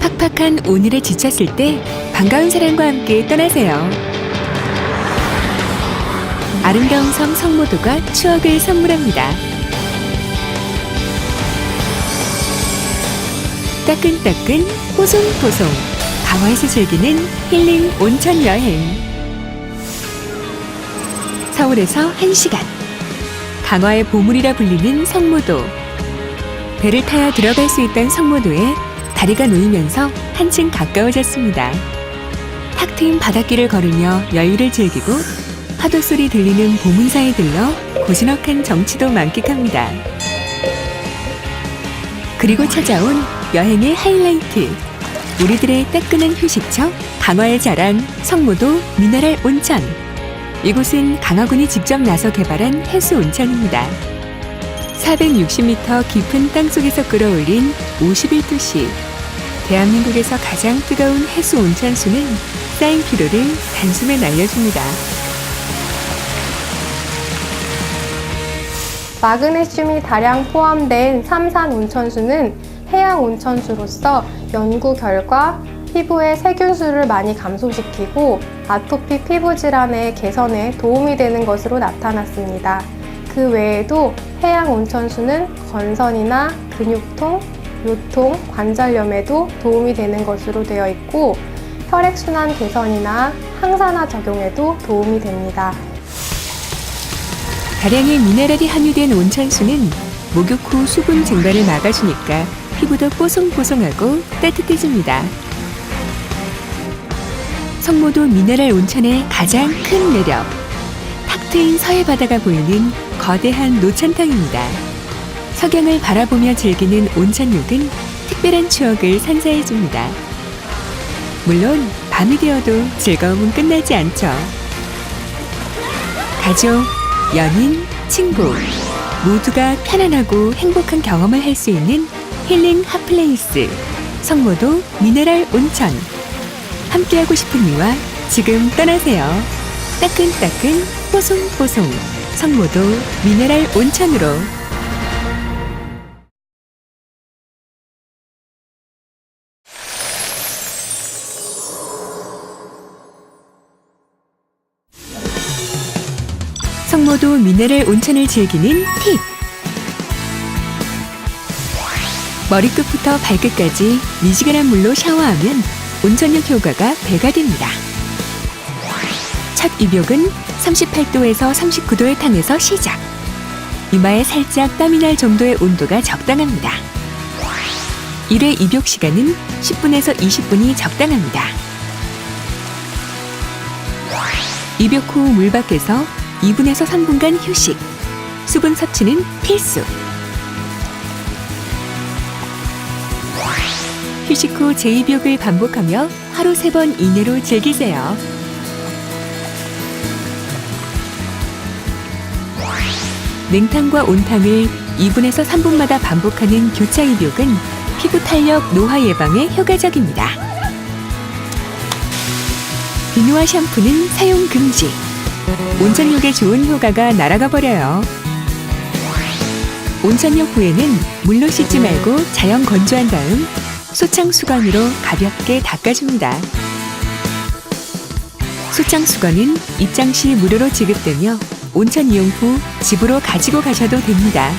팍팍한 오늘에 지쳤을 때 반가운 사람과 함께 떠나세요. 아름다운 섬 성모도가 추억을 선물합니다. 따끈따끈 호송호송 강화에서 즐기는 힐링 온천 여행 서울에서 1시간 강화의 보물이라 불리는 성모도 배를 타야 들어갈 수 있던 성모도에 다리가 놓이면서 한층 가까워졌습니다. 탁 트인 바닷길을 걸으며 여유를 즐기고 파도 소리 들리는 보문사에 들러 고즈넉한 정치도 만끽합니다. 그리고 찾아온 여행의 하이라이트. 우리들의 따끈한 휴식처 강화의 자랑 성모도 미네랄 온천. 이곳은 강화군이 직접 나서 개발한 해수 온천입니다. 460m 깊은 땅속에서 끌어올린 51도씨. 대한민국에서 가장 뜨거운 해수 온천수는 쌓인 피로를 단숨에 날려줍니다. 마그네슘이 다량 포함된 삼산 온천수는 해양 온천수로서 연구 결과 피부의 세균수를 많이 감소시키고 아토피 피부 질환의 개선에 도움이 되는 것으로 나타났습니다. 그 외에도 해양 온천수는 건선이나 근육통, 요통, 관절염에도 도움이 되는 것으로 되어 있고 혈액순환 개선이나 항산화 적용에도 도움이 됩니다. 다량의 미네랄이 함유된 온천수는 목욕 후 수분 증발을 막아주니까 피부도 뽀송뽀송하고 따뜻해집니다. 성모도 미네랄 온천의 가장 큰 매력. 탁 트인 서해 바다가 보이는 거대한 노천탕입니다. 석양을 바라보며 즐기는 온천욕은 특별한 추억을 선사해 줍니다. 물론 밤이 되어도 즐거움은 끝나지 않죠. 가족, 연인, 친구 모두가 편안하고 행복한 경험을 할 수 있는 힐링 핫플레이스 성모도 미네랄 온천 함께하고 싶은 이와 지금 떠나세요. 따끈따끈 뽀송뽀송. 성모도 미네랄 온천으로. 성모도 미네랄 온천을 즐기는 팁. 머리끝부터 발끝까지 미지근한 물로 샤워하면 온천욕 효과가 배가 됩니다. 첫 입욕은 38도에서 39도의 탕에서 시작. 이마에 살짝 땀이 날 정도의 온도가 적당합니다. 1회 입욕 시간은 10분에서 20분이 적당합니다. 입욕 후 물 밖에서 2분에서 3분간 휴식. 수분 섭취는 필수. 휴식 후 재입욕을 반복하며 하루 3번 이내로 즐기세요. 냉탕과 온탕을 2분에서 3분마다 반복하는 교차 입욕은 피부 탄력 노화 예방에 효과적입니다. 비누와 샴푸는 사용 금지. 온천욕에 좋은 효과가 날아가 버려요. 온천욕 후에는 물로 씻지 말고 자연 건조한 다음 소창 수건으로 가볍게 닦아줍니다. 소창 수건은 입장 시 무료로 지급되며 온천 이용 후 집으로 가지고 가셔도 됩니다.